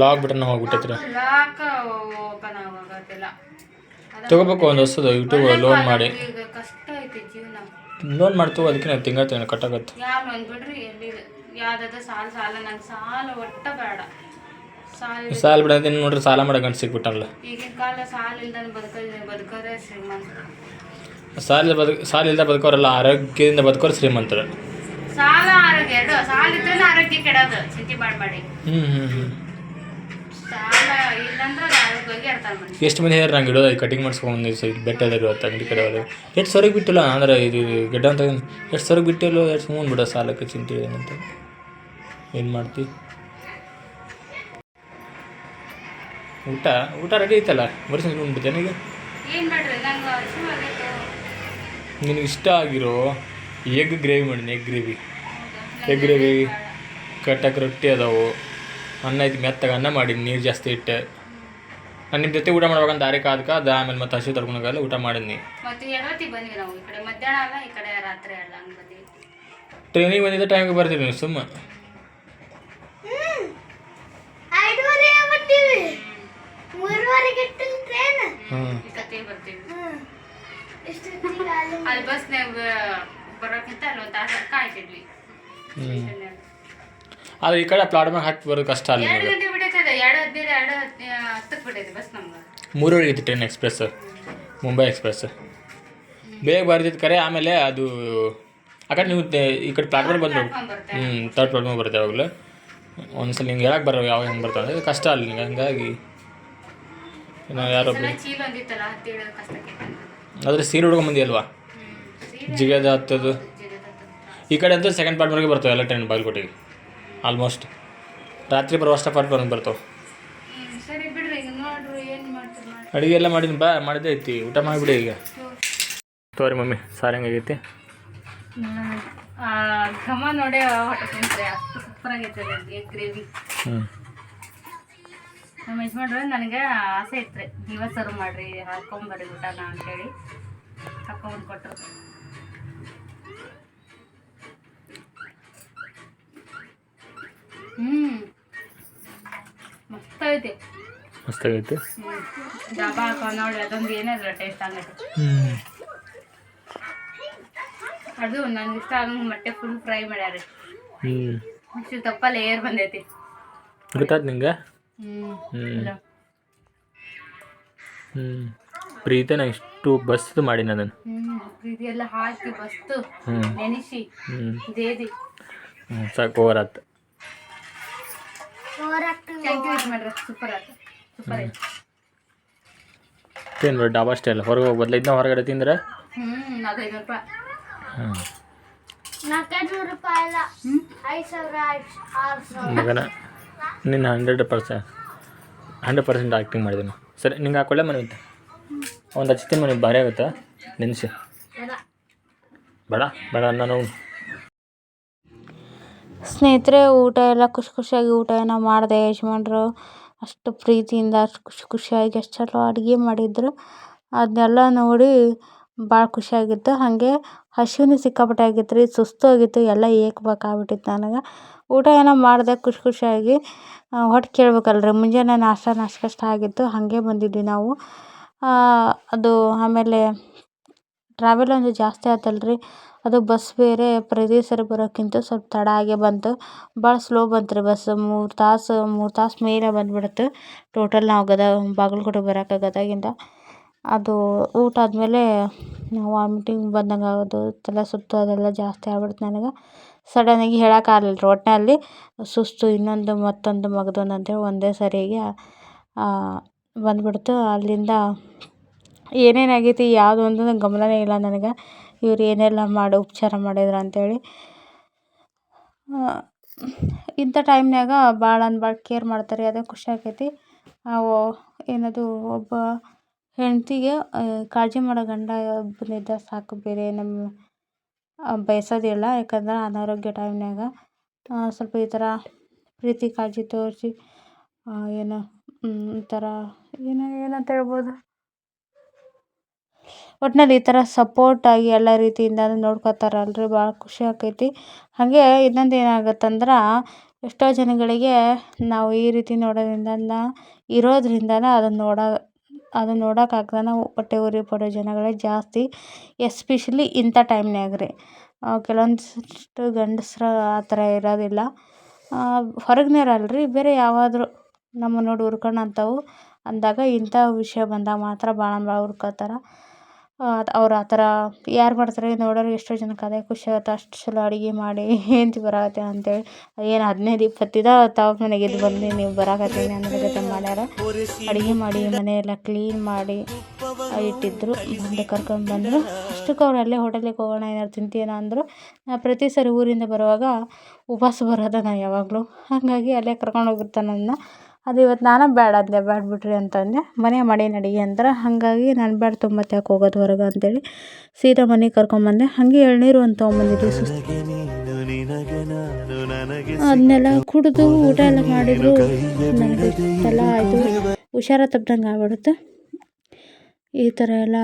ಲಾಕ್ ಬಟನ್ ಹೋಗ್ಬಿಟ್ಟೈತ್ರಿ. ಲಾಕ್ ಓಪನ್ ಆಗೋಗತ್ತಿಲ್ಲ ತಗೋಬೇಕು ಒಂದು ಹೊಸದು ಯೂಟ್ಯೂಬ್ ಲೋನ್ ಮಾಡಿ. ಈಗ ಕಷ್ಟ ಐತಿ ಜೀವನ. ಲೋನ್ ಮಾಡ್ತೀವಿ ಅದಕ್ಕೆ ನಾವು ತಿಂಗಳ ತಿಂಗಳು ಕಟ್ಟಾಗತ್ತೆ ಯಾರು ಅಂದ್ಬಿಡ್ರಿ ಎಲ್ಲಿ ಯಾವ್ದಾದ ಸಾಲ ಸಾಲ ನಂಗೆ ಸಾಲ ಒಟ್ಟ ಬೇಡ. ಸಾಲ ಸಾಲ ಬಿಡೋದೇನು ನೋಡ್ರಿ ಸಾಲ ಮಾಡೋ ಗಂಟು ಸಿಕ್ಬಿಟ್ಟಲ್ಲ ಈಗಿನ ಕಾಲ ಸಾಲ ಇಲ್ದನ ಬದುಕ ಸಾಲ ಇಲ್ಲದ ಬದುಕೋರಲ್ಲ ಆರೋಗ್ಯದಿಂದ ಬದುಕೋರು ಶ್ರೀಮಂತರು. ಸಾಲ ಆರೋಗ್ಯ ಎರಡು. ಸಾಲ ಇದ್ರೆ ಆರೋಗ್ಯ ಕೆಡೋದು. ಚಿಂತೆ ಮಾಡಬೇಡಿ. ಹ್ಞೂ ಹ್ಞೂ ಹ್ಞೂ ಎಷ್ಟು ಮಂದಿ ಹೇಳಿ ನಂಗೆ ಇಡೋದು ಕಟಿಂಗ್ ಮಾಡಿಸ್ಕೊಂಡು ಸೈಡ್ ಬೆಟ್ಟ ಇವತ್ತು ಅಂಗಡಿ ಕಡೆ ಅವರು ಎಷ್ಟು ಸರಿಗೆ ಬಿಟ್ಟಿಲ್ಲ ಅಂದ್ರೆ ಇದು ಗೆಡ್ಡ ಅಂತ ಎಷ್ಟು ಸರಿಗೆ ಬಿಟ್ಟಿಲ್ಲ ಎಷ್ಟು ಮೂನ್ ಬಿಡೋ ಸಾಲಕ್ಕೆ ಚಿಂತೆ ಏನಂತ ಏನು ಮಾಡ್ತಿ? ಊಟ ಊಟ ರೆಡಿ ಐತಲ್ಲ? ಬರ್ಸಿ ಉಂಟು ನನಗೆ? ಈಗ ನಿನಗೆ ಇಷ್ಟ ಆಗಿರೋ ಎಗ್ ಗ್ರೇವಿ ಮಾಡೀನಿ ಎಗ್ ಗ್ರೇವಿ ಎಗ್ ಗ್ರೇವಿ ಕಟ್ಟಕ್ಕೆ ರೊಟ್ಟಿ ಅದಾವು. ಅನ್ನ ಐತಿ ಮೆತ್ತಗೆ ಅನ್ನ ಮಾಡೀನಿ ನೀರು ಜಾಸ್ತಿ ಇಟ್ಟೆ. ನಾನು ನಿಮ್ಮ ಜೊತೆ ಊಟ ಮಾಡ್ಬೇಕಂತ ದಾರಿ ಕಾದ್ಕ ಅದು ಆಮೇಲೆ ಮತ್ತೆ ಹಸಿ ತಡ್ಕೊಂಡಾಗಲ್ಲ ಊಟ ಮಾಡಿದ್ನಿ. ಮತ್ತೆ ಎಡವತ್ತಿ ಬಂದ್ವಿ ನಾವು ಮಧ್ಯಾಹ್ನ ಅಲ್ಲ ಈ ರಾತ್ರಿ ಅಲ್ಲ ಹಂಗೆ ಬಂದ್ವಿ. ಟ್ರೈನಿಗೆ ಬಂದಿದ್ದ ಟೈಮಿಗೆ ಬರ್ತೀರಿ ನೀವು ಸುಮ್ಮ. ಅಲ್ಲಿ ಬಸ್ನಾಗ ಬರೋಕ್ಕಿಂತ ಅಲ್ಲಿ ಒಂದು ತಾಸು ಕಾಯ್ತಿದ್ವಿ ಆದರೆ ಈ ಕಡೆ ಪ್ಲಾಟ್ ಮೇಲೆ ಹಾಕಿ ಬರೋದು ಕಷ್ಟ ಅಲ್ಲ ಎರಡು ನಿಮಗೆ. ಇತ್ತು ಟ್ರೈನ್ ಎಕ್ಸ್ಪ್ರೆಸ್ ಮುಂಬೈ ಎಕ್ಸ್ಪ್ರೆಸ್ ಬೇಗ ಬರ್ತಿತ್ತು ಕರೆ ಆಮೇಲೆ ಅದು ಆ ಕಡೆ ನೀವು ಈ ಕಡೆ ಪ್ಲಾಟ್ಫಾರ್ಮ್ ಬಂದು ಹ್ಞೂ ತರ್ಡ್ ಪ್ಲಾಟ್ಫಾರ್ಮ್ ಬರುತ್ತೆ. ಯಾವಾಗಲೂ. ಒಂದ್ಸಲ ನಿಂಗೆ ಯಾಕೆ ಬರೋ ಯಾವಾಗ ಹೆಂಗೆ ಬರ್ತಾವೆ ಅಂದರೆ ಕಷ್ಟ ಅಲ್ಲ ನಿಮಗೆ ಹಂಗಾಗಿ. ನಾವು ಯಾರೋ ಆದರೆ ಸೀರೆ ಹುಡುಗ ಬಂದಿ ಅಲ್ವಾ ಜಿಗದ ಹತ್ತದು. ಈ ಕಡೆ ಅಂತ ಸೆಕೆಂಡ್ ಪಾರ್ಟ್ವರೆಗೆ ಬರ್ತವೆ ಎಲ್ಲ ಟ್ರೈನ್ ಬಾಗಲಕೋಟೆಗೆ. ಆಲ್ಮೋಸ್ಟ್ ರಾತ್ರಿ ಬರೋ ಅಷ್ಟ ಪಾರ್ಟ್ವರೆಗೆ ಬರ್ತಾವೆ. ಸರಿ ಬಿಡ್ರಿ ಈಗ ನೋಡ್ರಿ ಏನು ಮಾಡ್ತೀರಿ ಮಾಡಿ ಅಡುಗೆ ಎಲ್ಲ ಮಾಡಿದ ಬಾ ಮಾಡಿದ್ದೆ ಐತಿ ಊಟ ಮಾಡಿಬಿಡಿ ಈಗ. ತೋರಿ ಮಮ್ಮಿ ಸಾರು ಹೆಂಗಾಗೈತಿ ಘಮ ನೋಡೇ ಹೊಟ್ಟೆ ತಿಂತಾರೆ ಅಷ್ಟು ಸೂಪರ್ ಆಗೈತೆ ಎಗ್ ಗ್ರೇವಿ ಹ್ಞೂ ನಮ್ಮ ಯಜಮಾನ್ರು ನನಗೆ ಆಸೆ ಇತ್ತು ನೀವೇ ಸರ್ವ್ ಮಾಡ್ರಿ ಹಾಕೊಂಬರ್ರಿ ಊಟನ ಅಂತೇಳಿ. ಹಾಕೊಂಬಂದು ಕೊಟ್ಟರು ಐತಿ. ಮಸ್ತಾಗೈತಿ ಹ್ಞೂ ಡಬ್ಬಾ ಹಾಕೊಂಡು ನೋಡಿ ಅದೊಂದು ಏನಿಲ್ಲ ಟೇಸ್ಟ್ ಆಗೈತಿ ಹ್ಞೂ ಅದು ನನಗೆ ಇಷ್ಟ ಆಗಂಗೆ ಮೊಟ್ಟೆ ಫುಲ್ ಫ್ರೈ ಮಾಡ್ಯಾರ. ಹ್ಞೂ ಅಷ್ಟು ತಪ್ಪ ಲೇಯರ್ ಬಂದೈತಿ. ಗೊತ್ತಾಯ್ತು ನಿಂಗೆ? ಹ್ಞೂ ಹ್ಞೂ ಹ್ಞೂ ಪ್ರೀತಿನ ಇಷ್ಟು ಬಸ್ದು ಮಾಡಿ ನಾನು ಹ್ಞೂ ಪ್ರೀತಿ ಎಲ್ಲ ಹಾಕಿ ಬಸ್ತು. ನೆನೆಸಿ. ಹ್ಞೂ ದೇದಿ. ಸಾಕು ಓವರ್ ಮಾಡ್ರಿ ಸೂಪರ್ ಆಯ್ತು. ಸೂಪರ್ ಆಯ್ತು. ಏನು ಬಿಡಿ ಡಾಬಾ ಸ್ಟೈಲ್ ಹೊರಗೆ ಹೋಗಿ ಬದಲು ಇದನ್ನ ಹೊರಗಡೆ ತಿಂದ್ರೆ? ಹ್ಮ್ ಅದು ಐನೂರು ರೂಪಾಯಿ. ಹ್ಞೂ ನಾಲ್ಕೈನೂರು ರೂಪಾಯಿ ಅಲ್ಲ. ಹ್ಞೂ ಐದು ಸಾವಿರ ಆರು ಸಾವಿರ. ಮಗನ ನಿನ್ನ hundred percent hundred percent acting ಮಾಡಿದ್ದೀನಿ ಸರಿ ನಿಂಗೆ ಹಾಕೊಳ್ಳೆ ಮನೆ ಒಂದು ಹಚ್ತೀನಿ ಮನೆ ಭಾರಿ ಆಗುತ್ತಾ? ನೆನೆಸಿ. ಬೇಡ ಬೇಡ ನಾನು ಸ್ನೇಹಿತರೆ, ಊಟ ಎಲ್ಲ ಖುಷಿ ಖುಷಿಯಾಗಿ ಊಟ ಏನೋ ಮಾಡಿದೆ, ಯಜಮಾನ್ರು ಅಷ್ಟು ಪ್ರೀತಿಯಿಂದ ಅಷ್ಟು ಖುಷಿ ಖುಷಿಯಾಗಿ ಎಷ್ಟು ಚಲೋ ಅಡುಗೆ ಮಾಡಿದ್ರು. ಅದನ್ನೆಲ್ಲ ನೋಡಿ ಭಾಳ ಖುಷಿಯಾಗಿತ್ತು. ಹಾಗೆ ಹಸಿವು ಸಿಕ್ಕಾಪಟ್ಟೆ ಆಗಿತ್ತು ರೀ, ಸುಸ್ತು ಆಗಿತ್ತು, ಎಲ್ಲ ಏಕ್ಬೇಕಾಗ್ಬಿಟ್ಟಿತ್ತು ನನಗೆ. ಊಟ ಏನೋ ಮಾಡಿದೆ ಖುಷಿ ಖುಷಿಯಾಗಿ. ಹೊಟ್ಟೆ ಕೇಳ್ಬೇಕಲ್ರಿ, ಮುಂಜಾನೆ ನಾಷ್ಟ ನಾಷ್ಟಕಷ್ಟ ಆಗಿತ್ತು, ಹಾಗೆ ಬಂದಿದ್ವಿ ನಾವು. ಅದು ಆಮೇಲೆ ಟ್ರಾವೆಲ್ ಒಂದು ಜಾಸ್ತಿ ಆಯ್ತಲ್ರಿ ಅದು ಬಸ್ ಬೇರೆ ಸರಿ ಬರೋಕ್ಕಿಂತ ಸ್ವಲ್ಪ ತಡ ಆಗೇ ಬಂತು. ಭಾಳ ಸ್ಲೋ ಬಂತು ರೀ ಬಸ್. ಮೂರು ತಾಸು ಮೂರು ತಾಸು ಮೇಲೆ ಬಂದ್ಬಿಡ್ತು ಟೋಟಲ್ ನಾವು ಗದಗ ಬಾಗಲಕೋಟೆ ಬರೋಕೆ ಗದಗಿಂದ. ಅದು ಊಟ ಆದಮೇಲೆ ವಾಮಿಟಿಂಗ್ ಬಂದಂಗೆ ಆಗೋದು, ತಲೆ ಸುತ್ತು ಅದೆಲ್ಲ ಜಾಸ್ತಿ ಆಗ್ಬಿಡ್ತು ನನಗೆ. ಸಡನ್ನಾಗಿ ಹೇಳೋಕ್ಕಾಗಲಿಲ್ಲ ಒಟ್ಟಿನಲ್ಲಿ ಸುಸ್ತು ಇನ್ನೊಂದು, ಮತ್ತೊಂದು ಮಗದೊಂದು ಅಂತೇಳಿ ಒಂದೇ ಸರಿಯಾಗಿ ಬಂದ್ಬಿಡ್ತು. ಅಲ್ಲಿಂದ ಏನೇನಾಗೈತಿ ಯಾವುದು ಒಂದು ಗಮನವೇ ಇಲ್ಲ ನನಗೆ. ಇವ್ರು ಏನೆಲ್ಲ ಮಾಡಿ ಉಪಚಾರ ಮಾಡಿದ್ರು ಅಂತೇಳಿ. ಇಂಥ ಟೈಮ್ನ್ಯಾಗ ಭಾಳ ಅಂದ್ರೆ ಭಾಳ ಕೇರ್ ಮಾಡ್ತಾರೆ, ಅದೇ ಖುಷಿ ಆಕೈತಿ. ಅವು ಏನದು, ಒಬ್ಬ ಹೆಂಡತಿಗೆ ಕಾಳಜಿ ಮಾಡೋ ಗಂಡ ಒಬ್ಬನಿದ್ದ ಸಾಕು ಬೇರೆ ನಮ್ಮ ಬಯಸೋದಿಲ್ಲ. ಯಾಕಂದ್ರೆ ಅನಾರೋಗ್ಯ ಟೈಮ್ನಾಗ ಸ್ವಲ್ಪ ಈ ಥರ ಪ್ರೀತಿ ಕಾಳಜಿ ತೋರಿಸಿ ಏನು ಒಂಥರ, ಏನು, ಏನಂತ ಹೇಳ್ಬೋದು? ಒಟ್ನಲ್ಲಿ ಈ ಥರ ಸಪೋರ್ಟಾಗಿ ಎಲ್ಲ ರೀತಿಯಿಂದ ನೋಡ್ಕೊತಾರಲ್ರಿ ಭಾಳ ಖುಷಿ ಆಕೈತಿ. ಹಾಗೆ ಇನ್ನೊಂದು ಏನಾಗತ್ತಂದ್ರೆ, ಎಷ್ಟೋ ಜನಗಳಿಗೆ ನಾವು ಈ ರೀತಿ ನೋಡೋದ್ರಿಂದ ಇರೋದ್ರಿಂದನೇ ಅದನ್ನು ನೋಡೋ, ಅದನ್ನ ನೋಡೋಕ್ಕಾಗ್ದನ ಹೊಟ್ಟೆ ಉರಿ ಪಡೋ ಜನಗಳೇ ಜಾಸ್ತಿ ಎಸ್ಪೆಷಲಿ ಇಂಥ ಟೈಮ್ನ್ಯಾಗ ರೀ. ಕೆಲವೊಂದಿಷ್ಟು ಗಂಡಸ್ರು ಆ ಥರ ಇರೋದಿಲ್ಲ. ಹೊರಗ್ನವ್ರು ಅಲ್ರಿ, ಬೇರೆ ಯಾವಾದರೂ ನಮ್ಮ ನೋಡಿ ಅಂತವು ಅಂದಾಗ ಇಂಥ ವಿಷಯ ಬಂದಾಗ ಮಾತ್ರ ಭಾಳ ಭಾಳ ಹುರ್ಕೊತಾರೆ. ಅವ್ರು ಆ ಥರ ಯಾರು ಮಾಡ್ತಾರೆ ನೋಡೋರು ಎಷ್ಟೋ ಜನಕ್ಕೆ ಅದೇ ಖುಷಿ ಆಗುತ್ತೆ, ಅಷ್ಟು ಚಲೋ ಅಡುಗೆ ಮಾಡಿ ಹೆಂಡ್ತಿ ಬರಾಕತ್ತೆ ಅಂತೇಳಿ. ಏನು ಹದಿನೈದು ಇಪ್ಪತ್ತು ದಿನ ತವ್ರ ಮನೆಗೆ ಇದು ಬಂದು ನೀವು ಬರಾಕತ್ತೀನಿ ಅನ್ನೋ ಜೊತೆ ಮಾಡ್ಯಾರ. ಅಡುಗೆ ಮಾಡಿ, ಮನೆಯೆಲ್ಲ ಕ್ಲೀನ್ ಮಾಡಿ ಇಟ್ಟಿದ್ರು. ಬಂದು ಕರ್ಕೊಂಡು ಬಂದರು. ಅಷ್ಟಕ್ಕೆ ಅವ್ರು ಅಲ್ಲೇ ಹೋಟೆಲಿಗೆ ಹೋಗೋಣ, ಏನಾದ್ರು ತಿಂತೀನ ಅಂದರು. ನಾ ಪ್ರತಿ ಸರಿ ಊರಿಂದ ಬರುವಾಗ ಉಪವಾಸ ಬರೋದ ನಾ ಯಾವಾಗಲೂ. ಹಾಗಾಗಿ ಅಲ್ಲೇ ಕರ್ಕೊಂಡು ಹೋಗಿರ್ತಾನೆ ನನ್ನ. ಅದು ಇವತ್ತು ನಾನು ಬೇಡ ಅಂದೆ ಬೇಡ ಬಿಡ್ರಿ ಅಂತಂದೆ. ಮನೆ ಮಾಡೀನಿ ಅಡುಗೆ ಅಂದ್ರೆ ಹಾಗಾಗಿ ನಾನು ಬೇಡ ತುಂಬ ಯಾಕೆ ಹೋಗೋದು ಹೊರಗೆ ಅಂತೇಳಿ ಸೀದಾ ಮನೆಗೆ ಕರ್ಕೊಂಬಂದೆ ಹಾಗೆ ಎಳ್ನೀರು ಅಂತ ತೊಗೊಂಬಂದಿದ್ವಿ ಸುಸ್ತು. ಅದನ್ನೆಲ್ಲ ಕುಡಿದು ಊಟ ಎಲ್ಲ ಮಾಡಿದ್ರು. ಎಲ್ಲ ಇದು ಆಯಿತು. ಹುಷಾರ ತಪ್ಪದಂಗೆ ಆಗ್ಬಿಡುತ್ತೆ. ಈ ಥರ ಎಲ್ಲ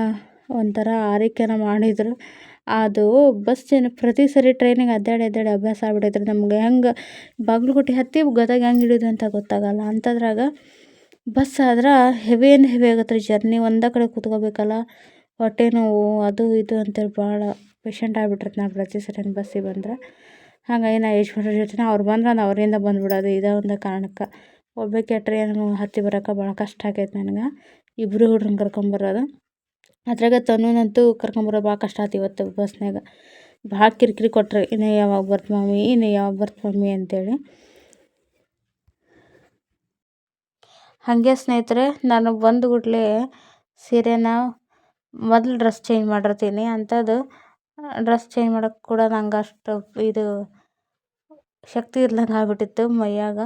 ಒಂಥರ ಆರೈಕೆನ ಮಾಡಿದರು. ಅದು ಬಸ್ ಏನು ಪ್ರತಿ ಸರಿ ಟ್ರೈನಿಗೆ ಅಡ್ಡಾಡಿ ಅಡ್ಡಾಡಿ ಅಭ್ಯಾಸ ಆಗ್ಬಿಟ್ಟಿದ್ರೆ ನಮ್ಗೆ ಹೆಂಗೆ ಬಾಗಲಕೋಟೆ ಹತ್ತಿ ಗದಗ ಹೆಂಗೆ ಹಿಡಿದು ಅಂತ ಗೊತ್ತಾಗಲ್ಲ. ಅಂಥದ್ರಾಗ ಬಸ್ ಆದ್ರೆ ಹೆವಿ ಏನು ಹೆವಿ ಜರ್ನಿ ಒಂದೇ ಕಡೆ ಕೂತ್ಕೋಬೇಕಲ್ಲ. ಹೊಟ್ಟೆ ನೋವು ಅದು ಇದು ಅಂತೇಳಿ ಭಾಳ ಪೇಷಂಟ್ ಆಗ್ಬಿಟ್ಟಿರ್ತೀನಿ ನಾವು ಪ್ರತಿ ಸರಿ ಬಸ್ಸಿಗೆ ಬಂದ್ರೆ. ಹಾಗಾಗಿ ನಾ ಯಜಮಾನ್ರ ಜೊತೆ ಅವ್ರು ಬಂದ್ರೆ ನಾನು ಅವರಿಂದ ಬಂದ್ಬಿಡೋದು. ಇದೇ ಒಂದು ಕಾರಣಕ್ಕೆ. ಒಬ್ಬಕ್ಕೆ ಟ್ರೈನ್ ಹತ್ತಿ ಬರೋಕೆ ಭಾಳ ಕಷ್ಟ ಆಗೈತೆ ನನಗೆ. ಇಬ್ಬರು ಹುಡ್ರನ್ನ ಕರ್ಕೊಂಬರೋದು ಅದ್ರಾಗ ತನುನಂತೂ ಕರ್ಕೊಂಬರೋದು ಭಾಳ ಕಷ್ಟ ಆಯ್ತು ಇವತ್ತು ಬಸ್ನಾಗ ಭಾಳ ಕಿರಿಕಿರಿ ಕೊಟ್ರು, ಇನ್ನು ಯಾವಾಗ ಬರ್ತ ಮಮ್ಮಿ, ಇನ್ನು ಯಾವಾಗ ಬರ್ತ ಮಮ್ಮಿ ಅಂತೇಳಿ. ಹಾಗೆ ಸ್ನೇಹಿತರೆ, ನಾನು ಬಂದ ಕೂಡಲೇ ಸೀರೆನ ಮೊದಲು ಡ್ರೆಸ್ ಚೇಂಜ್ ಮಾಡಿರ್ತೀನಿ. ಅಂಥದ್ದು, ಡ್ರೆಸ್ ಚೇಂಜ್ ಮಾಡೋಕ್ಕೆ ಕೂಡ ನಂಗೆ ಅಷ್ಟು ಇದು ಶಕ್ತಿ ಇರ್ಲಂಗೆ ಆಗ್ಬಿಟ್ಟಿತ್ತು ಮೈಯಾಗ.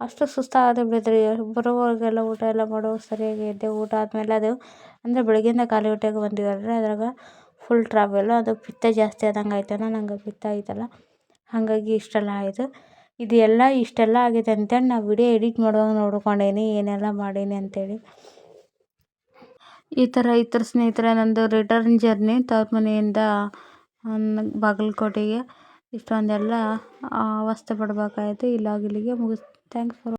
ಅಷ್ಟು ಸುಸ್ತಾಗದೆ ಬಿಡ್ತ್ರಿ ಬರೋವಾಗೆಲ್ಲ ಊಟ ಎಲ್ಲ ಮಾಡೋ ಸರಿಯಾಗಿ ಎದ್ದೆ ಊಟ ಆದಮೇಲೆ ಅದು ಅಂದರೆ ಬೆಳಗ್ಗೆಯಿಂದ ಖಾಲಿ ಹೊಟ್ಟೆಗೆ ಬಂದೀವಲ್ರಿ ಅದ್ರಾಗ ಫುಲ್ ಟ್ರಾವೆಲ್ ಅದು ಪಿತ್ತ ಜಾಸ್ತಿ ಆದಂಗೆ ಆಯ್ತನ ನಂಗೆ ಪಿತ್ತ ಐತಲ್ಲ ಹಾಗಾಗಿ ಇಷ್ಟೆಲ್ಲ ಆಯಿತು. ಇದು ಎಲ್ಲ ಇಷ್ಟೆಲ್ಲ ಆಗಿದೆ ಅಂತೇಳಿ ನಾ ವಿಡಿಯೋ ಎಡಿಟ್ ಮಾಡುವಾಗ ನೋಡ್ಕೊಂಡೇನಿ, ಏನೆಲ್ಲ ಮಾಡೀನಿ ಅಂತೇಳಿ. ಈ ಥರ ಈ ಥರ ಸ್ನೇಹಿತರೆ, ನಂದು ರಿಟರ್ನ್ ಜರ್ನಿ ತವ್ರ ಮನೆಯಿಂದ ಬಾಗಲಕೋಟೆಗೆ. ಇಷ್ಟೊಂದೆಲ್ಲ ಅವಸ್ಥೆ ಪಡ್ಬೇಕಾಯ್ತು. ಇಲ್ಲಾಗಿಲ್ಲಿಗೆ ಮುಗಿಸ್ ಥ್ಯಾಂಕ್ಸ್ ಫಾರ್